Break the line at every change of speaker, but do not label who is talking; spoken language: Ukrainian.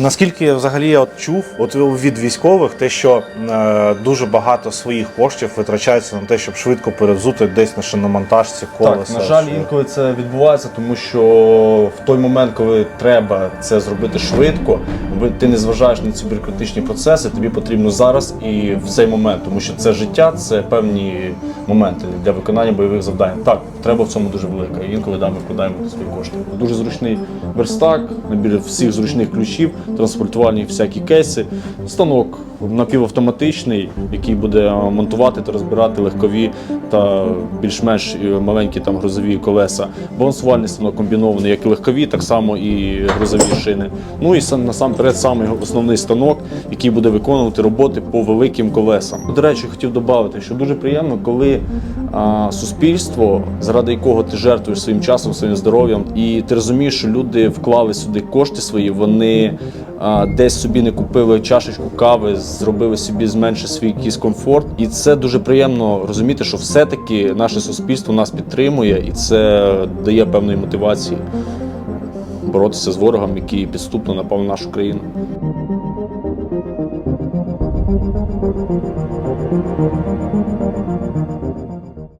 Наскільки я взагалі я от чув, от від військових, те, що е, дуже багато своїх коштів витрачається на те, щоб швидко перевзути десь на шиномонтажці колеса.
Так, на жаль,
що-
інколи це відбувається, тому що в той момент, коли треба це зробити швидко, ти не зважаєш на ці бюрократичні процеси, тобі потрібно зараз і в цей момент, тому що це життя, це певні моменти для виконання бойових завдань. Так, треба в цьому дуже велика. Інколи да, ми вкладаємо свої кошти. Дуже зручний верстак, набір всіх зручних ключів, транспортувальні всякі кейси, станок напівавтоматичний, який буде монтувати та розбирати легкові та більш-менш е, маленькі там грузові колеса. Балансувальний станок комбінований, як і легкові, так само і грузові шини. Ну і сам насамперед самий основний станок, який буде виконувати роботи по великим колесам. До речі, хотів додати, що дуже приємно, коли а, суспільство, заради якого ти жертвуєш своїм часом, своїм здоров'ям, і ти розумієш, що люди вклали сюди кошти свої, вони а, десь собі не купили чашечку кави, зробили собі зменшити свій якийсь комфорт. І це дуже приємно розуміти, що все-таки наше суспільство нас підтримує, і це дає певної мотивації боротися з ворогом, який підступно напав на нашу країну.